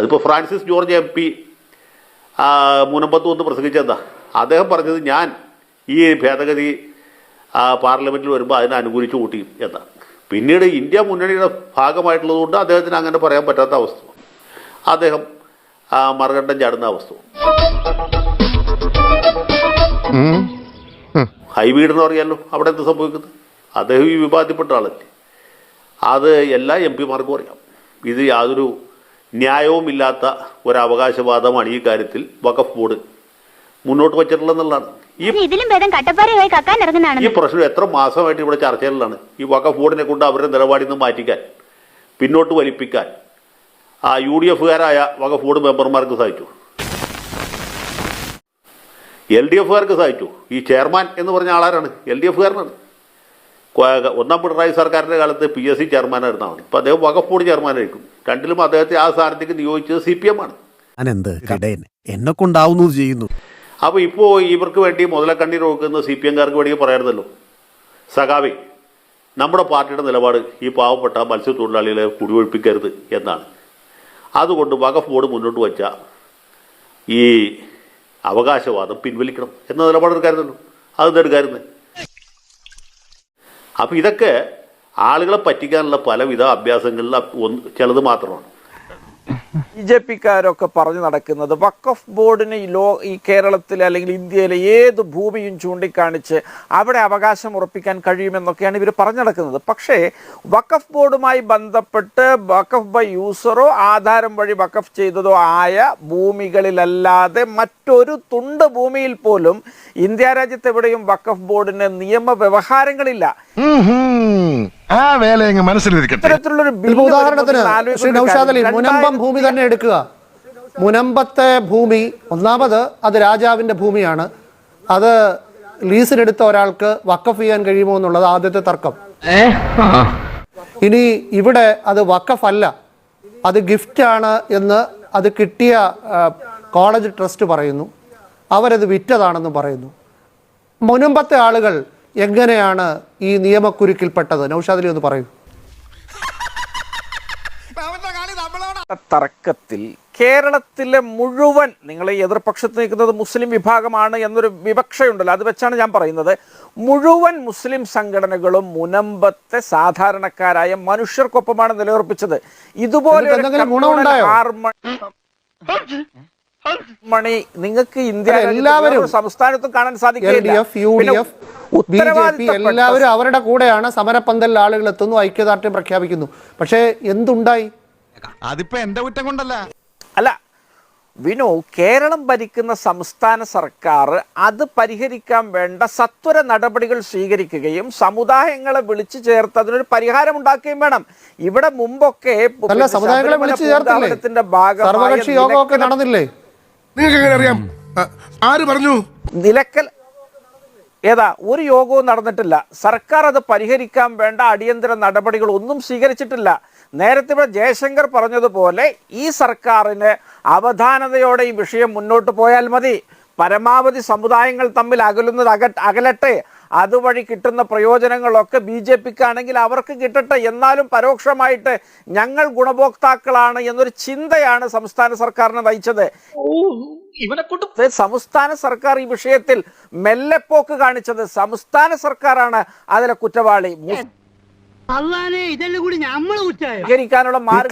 അതിപ്പോൾ Francis George M P മുനമ്പത്ത് വന്ന് പ്രസംഗിച്ചെന്താ? അദ്ദേഹം പറഞ്ഞത് ഞാൻ ഈ ഭേദഗതി പാർലമെന്റിൽ വരുമ്പോൾ അതിനെ അനുകൂലിച്ച് കൂട്ടി എന്നാ. പിന്നീട് ഇന്ത്യ മുന്നണിയുടെ ഭാഗമായിട്ടുള്ളതുകൊണ്ട് അദ്ദേഹത്തിന് അങ്ങനെ പറയാൻ പറ്റാത്ത അവസ്ഥ. അദ്ദേഹം മറുകണ്ഠം ചാടുന്ന അവസ്ഥ. ഹൈബീഡ് എന്ന് പറയാമല്ലോ അവിടെ എന്ത് സംഭവിക്കുന്നത്? അദ്ദേഹം ഈ വിവാദപ്പെട്ട ആളല്ലേ. അത് എല്ലാ എം പിമാർക്കും അറിയാം. ഇത് യാതൊരു ന്യായവുമില്ലാത്ത ഒരവകാശവാദമാണ് ഈ കാര്യത്തിൽ വഖഫ് ബോർഡ് മുന്നോട്ട് വച്ചിട്ടുള്ളതെന്നുള്ളതാണ്. ഈ പ്രശ്നം എത്ര മാസമായിട്ട് ഇവിടെ ചർച്ചകളിലാണ് ഈ വഖഫ് ബോർഡിനെ കൊണ്ട് അവരുടെ നിലപാടിൽ നിന്ന് മാറ്റിക്കാൻ പിന്നോട്ട് വലിപ്പിക്കാൻ ആ യു ഡി എഫുകാരായ വഖഫ് ബോർഡ് മെമ്പർമാർക്ക് സാധിച്ചു. എൽ ഡി എഫുകാർക്ക് സാധിച്ചു. ഈ ചെയർമാൻ എന്ന് പറഞ്ഞ ആളാരാണ്? എൽ ഡി എഫുകാരനാണ് ഒന്നാം പിണറായി സർക്കാരിന്റെ കാലത്ത് പി എസ് സി ചെയർമാനായിരുന്നാണ്. ഇപ്പം അദ്ദേഹം വഖഫ് ബോർഡ് ചെയർമാനായിരിക്കും. രണ്ടിലും അദ്ദേഹത്തെ ആ സ്ഥാനത്തേക്ക് നിയോഗിച്ചത് സി പി എം ആണ്. ഞാനെന്ത് കടയൻ. എന്നെ കൊണ്ടാവുന്നു ചെയ്യുന്നു. അപ്പോൾ ഇപ്പോൾ ഇവർക്ക് വേണ്ടി മുതലക്കണ്ണീർ നോക്കുന്ന സി പി എംകാർക്ക് വേണ്ടി പറയാറുണ്ടല്ലോ. സഖാവി നമ്മുടെ പാർട്ടിയുടെ നിലപാട് ഈ പാവപ്പെട്ട മത്സ്യത്തൊഴിലാളികളെ കുടിയൊഴിപ്പിക്കരുത് എന്നാണ്. അതുകൊണ്ട് വഖഫ് ബോർഡ് മുന്നോട്ട് വച്ച ഈ അവകാശവാദം പിൻവലിക്കണം എന്ന നിലപാടെടുക്കാറുണ്ടല്ലോ അത് എടുക്കാറുണ്ട് അപ്പോൾ ഇതൊക്കെ ആളുകളെ പറ്റിക്കാനുള്ള പലവിധ അഭ്യാസങ്ങളിൽ ഒന്ന് ചിലത് മാത്രമാണ്. ബി ജെ പിക്കാരൊക്കെ പറഞ്ഞു നടക്കുന്നത് വക്കഫ് ബോർഡിന് ഈ ലോ ഈ കേരളത്തിലെ അല്ലെങ്കിൽ ഇന്ത്യയിലെ ഏത് ഭൂമിയും ചൂണ്ടിക്കാണിച്ച് അവിടെ അവകാശം ഉറപ്പിക്കാൻ കഴിയുമെന്നൊക്കെയാണ് ഇവർ പറഞ്ഞു നടക്കുന്നത്. പക്ഷേ വക്കഫ് ബോർഡുമായി ബന്ധപ്പെട്ട് വക്കഫ് ബൈ യൂസറോ ആധാരം വഴി വക്കഫ് ചെയ്തതോ ആയ ഭൂമികളിലല്ലാതെ മറ്റൊരു തുണ്ട് ഭൂമിയിൽ പോലും ഇന്ത്യ രാജ്യത്ത് എവിടെയും വഖഫ് ബോർഡിന് നിയമവ്യവഹാരങ്ങളില്ല. ആ വേല അങ്ങ് മനസ്സിലിരിക്കട്ടെ. ഇപ്പൊ ഉദാഹരണത്തിന് ശ്രീ നൌഷാദ് അലി മുനമ്പം ഭൂമി തന്നെ എടുക്കുക. മുനമ്പത്തെ ഭൂമി ഒന്നാമത് അത് രാജാവിന്റെ ഭൂമിയാണ്. അത് ലീസിനെടുത്ത ഒരാൾക്ക് വക്കഫ് ചെയ്യാൻ കഴിയുമോ എന്നുള്ളത് ആദ്യത്തെ തർക്കം. ഇനി ഇവിടെ അത് വക്കഫ് അല്ല അത് ഗിഫ്റ്റ് ആണ് എന്ന് അത് കിട്ടിയ കോളേജ് ട്രസ്റ്റ് പറയുന്നു. അവരത് വിറ്റതാണെന്ന് പറയുന്നു. മുനമ്പത്തെ ആളുകൾ എങ്ങനെയാണ് ഈ നിയമക്കുരുക്കിൽപ്പെട്ടത്? നൌഷാദിലി ഒന്ന് പറയൂ. തർക്കത്തിൽ കേരളത്തിലെ മുഴുവൻ നിങ്ങൾ ഈ എതിർപക്ഷത്ത് നിൽക്കുന്നത് മുസ്ലിം വിഭാഗമാണ് എന്നൊരു വിവക്ഷയുണ്ടല്ലോ. അത് വെച്ചാണ് ഞാൻ പറയുന്നത്. മുഴുവൻ മുസ്ലിം സംഘടനകളും മുനമ്പത്തെ സാധാരണക്കാരായ മനുഷ്യർക്കൊപ്പമാണ് നിലയുറപ്പിച്ചത്. ഇതുപോലെ മണി നിങ്ങൾക്ക് ഇന്ത്യ എല്ലാവരും സംസ്ഥാനത്തും കാണാൻ സാധിക്കും സാധിക്കില്ല എല്ലാവരും അവരുടെ കൂടെയാണ് സമരപ്പന്തലിൽ ആളുകൾ എത്തുന്നു ഐക്യദാർഢ്യം പ്രഖ്യാപിക്കുന്നു. പക്ഷേ എന്തുണ്ടായി? അതിപ്പോ എന്റെ കുറ്റം കൊണ്ടല്ല. അല്ല വിനു കേരളം ഭരിക്കുന്ന സംസ്ഥാന സർക്കാർ അത് പരിഹരിക്കാൻ വേണ്ട സത്വര നടപടികൾ സ്വീകരിക്കുകയും സമുദായങ്ങളെ വിളിച്ചു ചേർത്ത് അതിനൊരു പരിഹാരം ഉണ്ടാക്കുകയും വേണം. ഇവിടെ മുമ്പൊക്കെ ഭാഗം നടന്നില്ലേ? നിങ്ങൾക്ക് എങ്ങനെ അറിയാം ആര് പറഞ്ഞു? നിലക്കൽ. ഏതാ ഒരു യോഗവും നടന്നിട്ടില്ല. സർക്കാർ അത് പരിഹരിക്കാൻ വേണ്ട അടിയന്തര നടപടികൾ ഒന്നും സ്വീകരിച്ചിട്ടില്ല. നേരത്തെ ഇവിടെ ജയശങ്കർ പറഞ്ഞതുപോലെ ഈ സർക്കാരിന് അവധാനതയോടെ ഈ വിഷയം മുന്നോട്ട് പോയാൽ മതി. പരമാവധി സമുദായങ്ങൾ തമ്മിൽ അകലുന്നത് അക അകലട്ടെ. അതുവഴി കിട്ടുന്ന പ്രയോജനങ്ങളൊക്കെ ബി ജെ പിക്കാണെങ്കിൽ അവർക്ക് കിട്ടട്ടെ. എന്നാലും പരോക്ഷമായിട്ട് ഞങ്ങൾ ഗുണഭോക്താക്കളാണ് എന്നൊരു ചിന്തയാണ് സംസ്ഥാന സർക്കാരിനെ നയിച്ചത്. സംസ്ഥാന സർക്കാർ ഈ വിഷയത്തിൽ മെല്ലെപ്പോക്ക് കാണിച്ചത് സംസ്ഥാന സർക്കാരാണ് അതിലെ കുറ്റവാളി.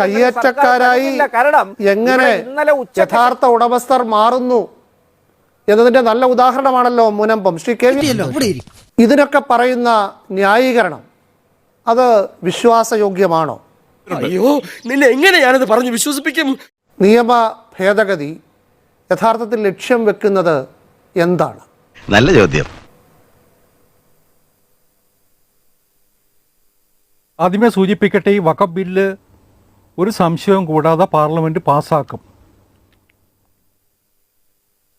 കയ്യേറ്റക്കാരായി എങ്ങനെ യഥാർത്ഥ ഉടമസ്ഥർ മാറുന്നു എന്നതിന്റെ നല്ല ഉദാഹരണമാണല്ലോ മുനമ്പം. ശ്രീ കെ വി ഇതിനൊക്കെ പറയുന്ന ന്യായീകരണം അത് വിശ്വാസയോഗ്യമാണോ? അയ്യോ നിന്നെ എങ്ങനെ ഞാനത് പറഞ്ഞു വിശ്വസിപ്പിക്കും? നിയമ ഭേദഗതി യഥാർത്ഥത്തിൽ ലക്ഷ്യം വെക്കുന്നത് എന്താണ്? നല്ല ചോദ്യം. ആദ്യമേ സൂചിപ്പിക്കട്ടെ ഈ വഖഫ് ബില്ല് ഒരു സംശയവും കൂടാതെ പാർലമെന്റ് പാസ്സാക്കും.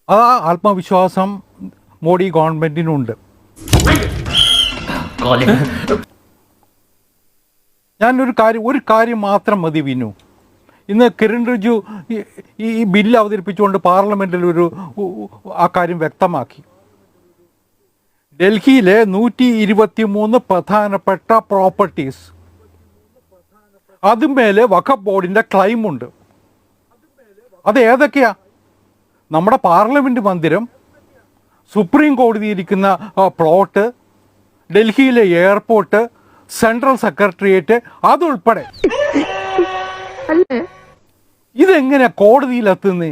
ആ ആത്മവിശ്വാസം മോഡി ഗവൺമെന്റിനുണ്ട്. ഞാനൊരു കാര്യം ഒരു കാര്യം മാത്രം മതി വിനു. ഇന്ന് കിരൺ റിജു ഈ- ബില്ല് അവതരിപ്പിച്ചുകൊണ്ട് പാർലമെന്റിൽ ഒരു ആ കാര്യം വ്യക്തമാക്കി. ഡൽഹിയിലെ നൂറ്റി ഇരുപത്തി മൂന്ന് പ്രധാനപ്പെട്ട പ്രോപ്പർട്ടീസ്. അതുമേലെ വഖഫ് ബോർഡിന്റെ ക്ലൈമുണ്ട് അത് ഏതൊക്കെയാ? നമ്മുടെ പാർലമെന്റ് മന്ദിരം സുപ്രീം കോടതി ഇരിക്കുന്ന പ്ലോട്ട് ഡൽഹിയിലെ എയർപോർട്ട് സെൻട്രൽ സെക്രട്ടേറിയറ്റ് അതുൾപ്പെടെ. ഇതെങ്ങനെ കോടതിയിലെത്തുന്നേ?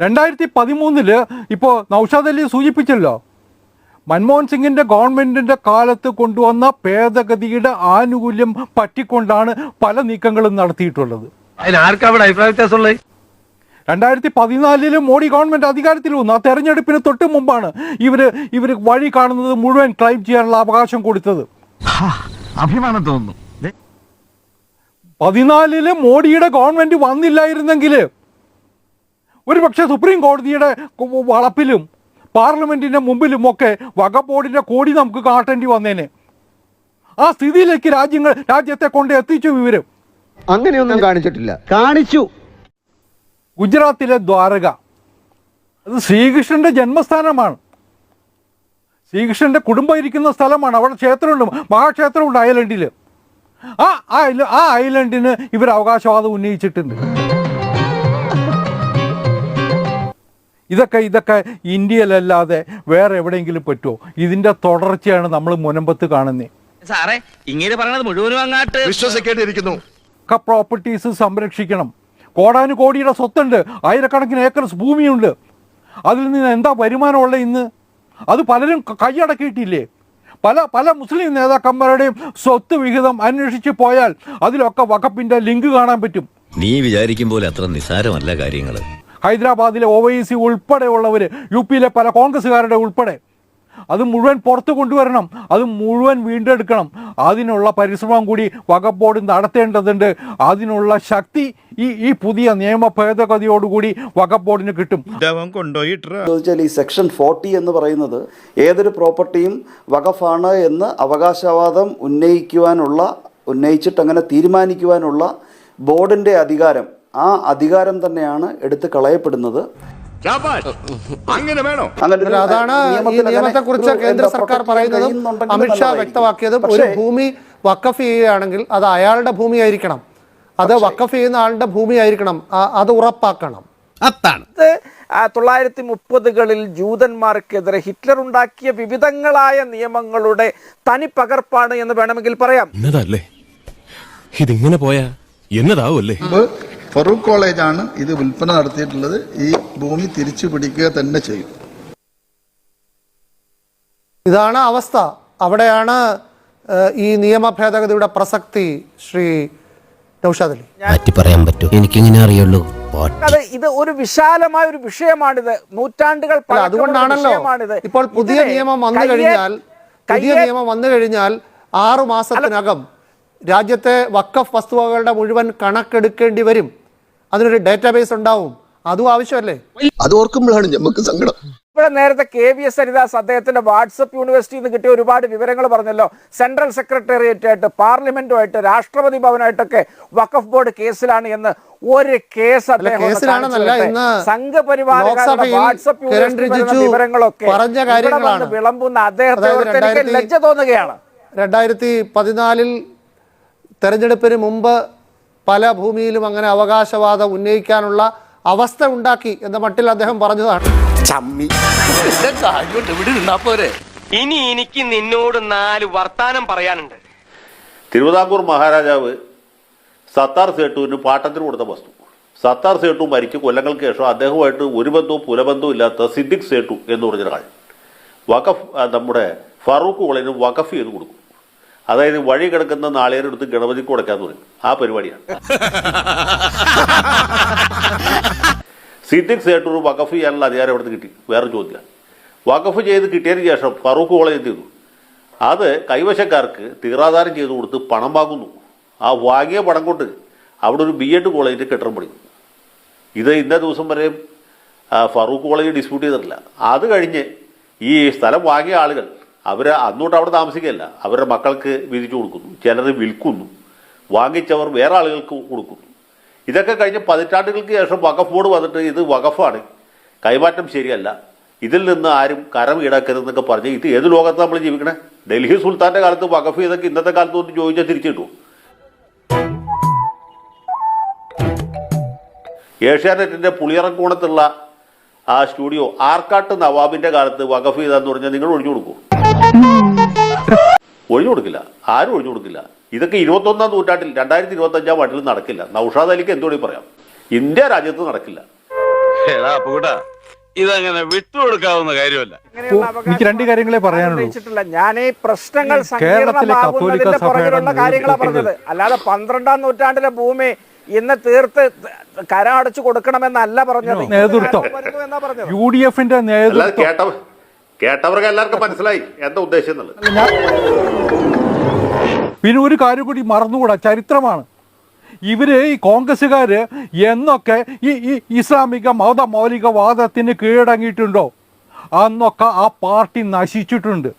രണ്ടായിരത്തി പതിമൂന്നിൽ ഇപ്പോൾ നൌഷാദ് അലി സൂചിപ്പിച്ചല്ലോ മൻമോഹൻ സിംഗിന്റെ ഗവൺമെന്റിന്റെ കാലത്ത് കൊണ്ടുവന്ന ഭേദഗതിയുടെ ആനുകൂല്യം പറ്റിക്കൊണ്ടാണ് പല നീക്കങ്ങളും നടത്തിയിട്ടുള്ളത്. അതിനാർക്കവിടെ അഭിപ്രായ വ്യത്യാസമുള്ളത്? രണ്ടായിരത്തി പതിനാലിൽ മോഡി ഗവൺമെന്റ് അധികാരത്തിൽ വന്നു ആ തെരഞ്ഞെടുപ്പിന് തൊട്ട് മുമ്പാണ് ഇവർ ഇവർ വഴി കാണുന്നത് മുഴുവൻ ക്ലൈം ചെയ്യാനുള്ള അവകാശം കൊടുത്തത്. അഭിമാനം തോന്നുന്നു. പതിനാലിൽ മോഡിയുടെ ഗവൺമെന്റ് വന്നില്ലായിരുന്നെങ്കിൽ ഒരു പക്ഷേ സുപ്രീം കോടതിയുടെ വളപ്പിലും പാർലമെന്റിന്റെ മുമ്പിലും ഒക്കെ ബോർഡിന്റെ കോടി നമുക്ക് കാട്ടേണ്ടി വന്നേനെ. ആ സ്ഥിതിയിലേക്ക് രാജ്യങ്ങൾ രാജ്യത്തെ കൊണ്ട് എത്തിച്ചു വിവരം അങ്ങനെയൊന്നും കാണിച്ചിട്ടില്ല. കാണിച്ചു. ഗുജറാത്തിലെ ദ്വാരക. അത് ശ്രീകൃഷ്ണന്റെ ജന്മസ്ഥാനമാണ്. ശ്രീകൃഷ്ണന്റെ കുടുംബം ഇരിക്കുന്ന സ്ഥലമാണ്. അവിടെ ക്ഷേത്രമുണ്ട്. മഹാക്ഷേത്രമുണ്ട് അയലൻഡിൽ ആ ഐല- ആ ഐലൻഡിന് ഇവർ അവകാശവാദം ഉന്നയിച്ചിട്ടുണ്ട്. ഇതൊക്കെ ഇതൊക്കെ ഇന്ത്യയിലല്ലാതെ വേറെ എവിടെയെങ്കിലും പറ്റുമോ ഇതിന്റെ തുടർച്ചയാണ് നമ്മൾ മുനമ്പത്ത് കാണുന്നത് സാറേ ഇങ്ങനെ പറയണത് മുഴുവനും അങ്ങാട്ട്. വിശ്വസിക്കേണ്ടിയിരിക്കുന്നു. പ്രോപ്പർട്ടീസ് സംരക്ഷിക്കണം. കോടാനു കോടിയുടെ സ്വത്തുണ്ട്. ആയിരക്കണക്കിന് ഏക്കർസ് ഭൂമിയുണ്ട്. അതിൽ നിന്ന് എന്താ വരുമാനമുള്ള ഇന്ന്? അത് പലരും കൈയടക്കിയിട്ടില്ലേ? പല പല മുസ്ലിം നേതാക്കന്മാരുടെയും സ്വത്ത് വിഹിതം അന്വേഷിച്ച് പോയാൽ അതിലൊക്കെ വകപ്പിന്റെ ലിങ്ക് കാണാൻ പറ്റും. നീ വിചാരിക്കും പോലെ അത്ര നിസാരമല്ല കാര്യങ്ങൾ ഹൈദരാബാദിലെ ഒ വൈ സി ഉൾപ്പെടെയുള്ളവർ യു പിയിലെ പല കോൺഗ്രസ്സുകാരുടെ ഉൾപ്പെടെ. അത് മുഴുവൻ പുറത്തു കൊണ്ടുവരണം. അത് മുഴുവൻ വീണ്ടെടുക്കണം. അതിനുള്ള പരിശ്രമം കൂടി ബോർഡ് നടത്തേണ്ടതുണ്ട്. അതിനുള്ള ശക്തി ഈ ഈ പുതിയ നിയമ ഭേദഗതിയോടുകൂടി വകഫ് ബോർഡിന് കിട്ടും ചോദിച്ചാൽ ഈ സെക്ഷൻ ഫോർട്ടി എന്ന് പറയുന്നത് ഏതൊരു പ്രോപ്പർട്ടിയും വകഫാണ് എന്ന് അവകാശവാദം ഉന്നയിക്കുവാനുള്ള ഉന്നയിച്ചിട്ട് അങ്ങനെ തീരുമാനിക്കുവാനുള്ള ബോർഡിന്റെ അധികാരം ആ അധികാരം തന്നെയാണ് എടുത്ത് കളയപ്പെടുന്നത്. അങ്ങനെ വേണോ? അങ്ങനെ അതാണ് ഈ നിയമത്തെ കുറിച്ച് കേന്ദ്ര സർക്കാർ പറയുന്നതും അമിത്ഷാ വ്യക്തമാക്കിയത് ഒരു ഭൂമി വക്കഫ് ചെയ്യുകയാണെങ്കിൽ അത് അയാളുടെ ഭൂമി ആയിരിക്കണം അത് വക്കഫ് ചെയ്യുന്ന ആളുടെ ഭൂമി ആയിരിക്കണം അത് ഉറപ്പാക്കണം. അതാണ്. തൊള്ളായിരത്തി മുപ്പതുകളിൽ ജൂതന്മാർക്കെതിരെ ഹിറ്റ്ലർ ഉണ്ടാക്കിയ വിവിധങ്ങളായ നിയമങ്ങളുടെ തനി പകർപ്പാണ് എന്ന് വേണമെങ്കിൽ പറയാം. ഇതിങ്ങനെ പോയാ എന്നതാവല്ലേ ഫറൂഖ് കോളേജാണ് ഇത് വിൽപ്പന നടത്തിയിട്ടുള്ളത്. ഈ ഭൂമി തിരിച്ചു പിടിക്കുക തന്നെ ചെയ്യും. ഇതാണ് അവസ്ഥ. അവിടെയാണ് ഈ നിയമ ഭേദഗതിയുടെ പ്രസക്തി ശ്രീ നൌഷാദ് അലി. മാറ്റി പറയാൻ പറ്റൂ. എനിക്കിങ്ങനെ അറിയുള്ളൂ. അത് ഇത് ഒരു വിശാലമായ ഒരു വിഷയമാണിത്. നൂറ്റാണ്ടുകൾ പഴക്കമുള്ള അതുകൊണ്ടാണല്ലോ. ഇപ്പോൾ പുതിയ നിയമം വന്നു കഴിഞ്ഞാൽ പുതിയ നിയമം വന്നു കഴിഞ്ഞാൽ ആറു മാസത്തിനകം രാജ്യത്തെ വക്കഫ് വസ്തുവകളുടെ മുഴുവൻ കണക്കെടുക്കേണ്ടി വരും. അതിനൊരു ഡേറ്റാബേസ് ഉണ്ടാവും. അതും ആവശ്യമല്ലേ? അത് ഓർക്കുമ്പോഴാണ് നമുക്ക് സങ്കടം. ഇവിടെ നേരത്തെ കെ വി എസ് ഹരിദാസ് അദ്ദേഹത്തിന്റെ വാട്സപ്പ് യൂണിവേഴ്സിറ്റിയിൽ നിന്ന് കിട്ടിയ ഒരുപാട് വിവരങ്ങൾ പറഞ്ഞല്ലോ. സെൻട്രൽ സെക്രട്ടേറിയറ്റ് ആയിട്ട് പാർലമെന്റുമായിട്ട് രാഷ്ട്രപതി ഭവനായിട്ടൊക്കെ വഖഫ് ബോർഡ് കേസിലാണ് എന്ന് ഒരു കേസ് അല്ല, അദ്ദേഹം വാട്സപ്പ് വിവരങ്ങളൊക്കെ. വന്ന് വിളമ്പുന്ന അദ്ദേഹത്തെ എനിക്ക് ലജ്ജ തോന്നുകയാണ്. രണ്ടായിരത്തി പതിനാലിൽ തെരഞ്ഞെടുപ്പിന് മുമ്പ് പല ഭൂമിയിലും അങ്ങനെ അവകാശവാദം ഉന്നയിക്കാനുള്ള അവസ്ഥ ഉണ്ടാക്കി എന്ന മട്ടിൽ അദ്ദേഹം പറഞ്ഞതാണ്. ഇനി എനിക്ക് നിന്നോട് നാല് വർത്താനം പറയാനുണ്ട്. തിരുവിതാംകൂർ മഹാരാജാവ് സത്താർ സേട്ടുവിന് പാട്ടത്തിന് കൊടുത്ത വസ്തു. സത്താർ സേട്ടു മരിക്കും കൊല്ലങ്ങൾക്ക് ശേഷം അദ്ദേഹവുമായിട്ട് ഒരു ബന്ധവും പുലബന്ധവും ഇല്ലാത്ത സിദ്ദിഖ് സേട്ടു എന്ന് പറഞ്ഞൊരാൾ. വഖഫ് നമ്മുടെ ഫറൂഖ് കോളേജിന് വഖഫ് ചെയ്ത് കൊടുക്കും. അതായത് വഴി കിടക്കുന്ന നാളേരെടുത്ത് ഗണപതിക്ക് കൊടുക്കാന്ന് പറയും ആ പരിപാടിയാണ്. സിദ്ദിഖ് സേട്ടൂർ വഖഫ് ചെയ്യാനുള്ള അധികാരം അവിടുത്തെ കിട്ടി? വേറെ ചോദ്യമാണ്. വഖഫ് ചെയ്ത് കിട്ടിയതിന് ശേഷം ഫറൂഖ് കോളേജ് ചെയ്തു? അത് കൈവശക്കാർക്ക് തീറാധാരം ചെയ്തു കൊടുത്ത് പണം വാങ്ങുന്നു. ആ വാങ്ങിയ പണം കൊണ്ട് അവിടെ ഒരു ബി എഡ് കോളേജിന്റെ കെട്ടിടം പണിയും ഇത് ഇന്ന ദിവസം വരെ ഫറൂഖ് കോളേജ് ഡിസ്പ്യൂട്ട് ചെയ്തിട്ടില്ല. അത് കഴിഞ്ഞ് ഈ സ്ഥലം വാങ്ങിയ ആളുകൾ അവർ അന്നോട്ട് അവിടെ താമസിക്കുകയല്ല. അവരുടെ മക്കൾക്ക് വിധിച്ചു കൊടുക്കുന്നു. ചിലർ വിൽക്കുന്നു. വാങ്ങിച്ചവർ വേറെ ആളുകൾക്ക് കൊടുക്കുന്നു. ഇതൊക്കെ കഴിഞ്ഞ് പതിറ്റാണ്ടുകൾക്ക് ശേഷം വഖഫ് ബോർഡ് വന്നിട്ട് ഇത് വഖഫാണ്. കൈമാറ്റം ശരിയല്ല. ഇതിൽ നിന്ന് ആരും കരം ഈടാക്കരുതെന്നൊക്കെ പറഞ്ഞ് ഇത് ഏത് ലോകത്ത് നമ്മൾ ജീവിക്കണേ? ഡൽഹി സുൽത്താന്റെ കാലത്ത് വഖഫ് ഇതൊക്കെ ഇന്നത്തെ കാലത്ത് ഒന്ന് ചോദിച്ചാൽ തിരിച്ചു കിട്ടുമോ? ഏഷ്യാനെറ്റിന്റെ പുളിയറക്കോണത്തുള്ള ആ സ്റ്റുഡിയോ ആർക്കാട്ട് നവാബിന്റെ കാലത്ത് വഖഫ് ചെയ്താന്ന് പറഞ്ഞാൽ നിങ്ങൾ ഒഴിഞ്ഞു കൊടുക്കൂ. ഒഴിഞ്ഞു കൊടുക്കില്ല. ആരും ഒഴിഞ്ഞു കൊടുക്കില്ല. ഇതൊക്കെ ഇരുപത്തൊന്നാം നൂറ്റാണ്ടിൽ രണ്ടായിരത്തി ഇരുപത്തി അഞ്ചാം വാട്ടിൽ നടക്കില്ല. നൌഷാദ് അലിക്ക് എന്തുകൂടി പറയാം. ഇന്ത്യ രാജ്യത്ത് നടക്കില്ല. ഇതങ്ങനെ വിട്ടുകൊടുക്കാവുന്ന കാര്യമല്ല. എനിക്ക് രണ്ട് കാര്യങ്ങളെ പറയാനുള്ളൂ. ഞാൻ ഈ പ്രശ്നങ്ങൾ സങ്കീർണമാകുന്നതിന്റെ പുറകിലുള്ള കാര്യങ്ങളാണ് പറഞ്ഞത്. അല്ലാതെ പന്ത്രണ്ടാം നൂറ്റാണ്ടിലെ ഭൂമി ഇന്ന് തീർത്ത് കരം അടച്ചു കൊടുക്കണമെന്നല്ല പറഞ്ഞത്. നേതൃത്വം യു ഡി എഫിന്റെ അല്ലാതെ നേതൃത്വം കേട്ട കേട്ടവർക്ക് എല്ലാവർക്കും മനസ്സിലായി എന്താ ഉദ്ദേശം എന്നുള്ളത്. പിന്നെ ഒരു കാര്യം കൂടി മറന്നുകൂടാ ചരിത്രമാണ്. ഇവർ ഈ കോൺഗ്രസ്സുകാര് എന്നൊക്കെ ഈ ഈ ഇസ്ലാമിക മത മൗലികവാദത്തിന് കീഴടങ്ങിയിട്ടുണ്ടോ? അന്നൊക്കെ ആ പാർട്ടി നശിച്ചിട്ടുണ്ട്.